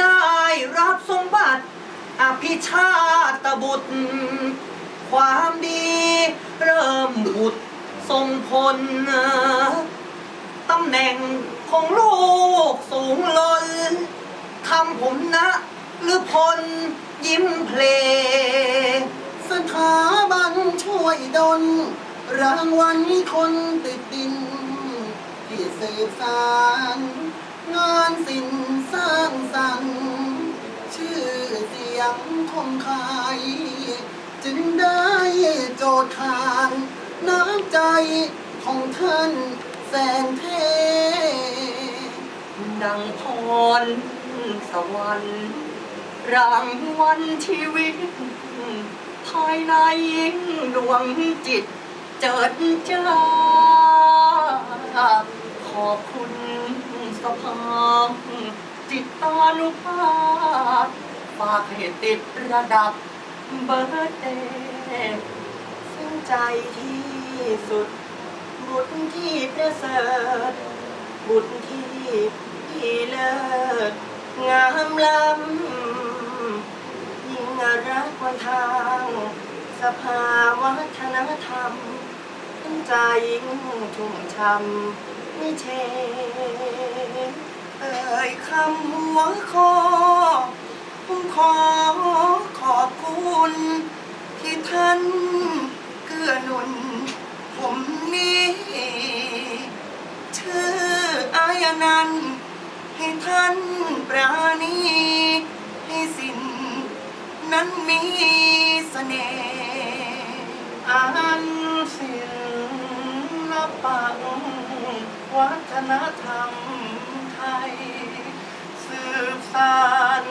ได้รับสมบัติ อภิชาตบุตร ความดีเริ่มบุตรทรงพลตำแหน่งของลูกสูงล้นทำผมนะหรือพลยิ้มเพลสถาบันช่วยดลรางวัลคนติดดิน ที่สืบสารงานศิลป์างสรรค์ชื่อเสียงคงคายจึงได้โจทย์ทานน้ำใจของท่านแสนเท ดังพรสวรรค์รางวัลชีวิต ภายในดวงจิตเจิดจ้า ขอบคุณสภาจิตตา นุภาพฝากให้ติดระดับเบอร์เดย์ซึ่งใจที่สุด บุญที่ประเสริฐบุญที่ที่เลิศงามล้ำยิ่งรักวันทาง สภาวัฒนธรรมตั้งใจยิ่งชุ่มช่ำไม่เช เอ่ยคำหัวคอผมขอขอบคุณ ที่ท่านเกื้อหนุน ผมนี้ชื่ออายนันต์ให้ท่านปราณีให้สิ่งนั้นมีเสน่ห์อ่านศิลปะวัฒนธรรม สืบสาน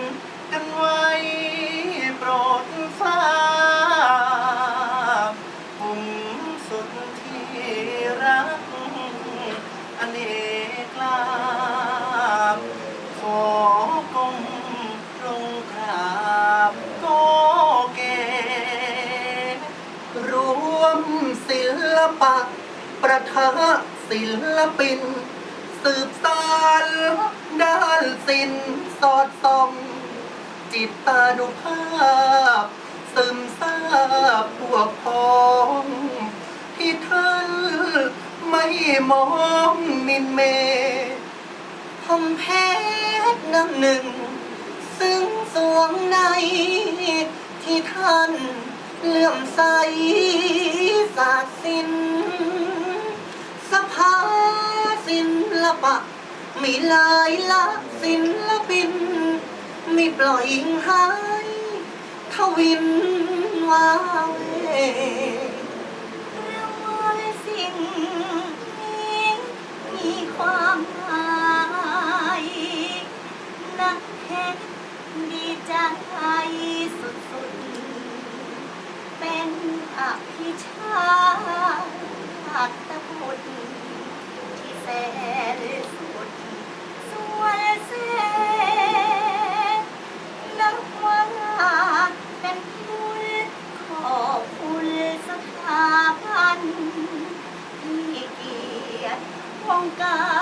กันไว้โปรดทราบผมสุดที่รักอเนกลาบขอกรมลงกราบก็เก รวมศิลปะ ประทะศิลปิน สืบสานด้านศิลป์สอดส่อง จิตตานุภาพ ซึมซาบพวกพ้อง ที่ท่านไม่มองมินเมผมเพชรน้ำหนึ่ง ซึ่งสวงใน ที่ท่านเลื่อมใสศาสตร์ศิล ปะ มีหลายละศิลปินไม่ปล่อยหายทวินวาเวรางวัลสิ่งนี้มีความหมายนักเพชรดีใจสุดๆ เป็นอภิชาต ส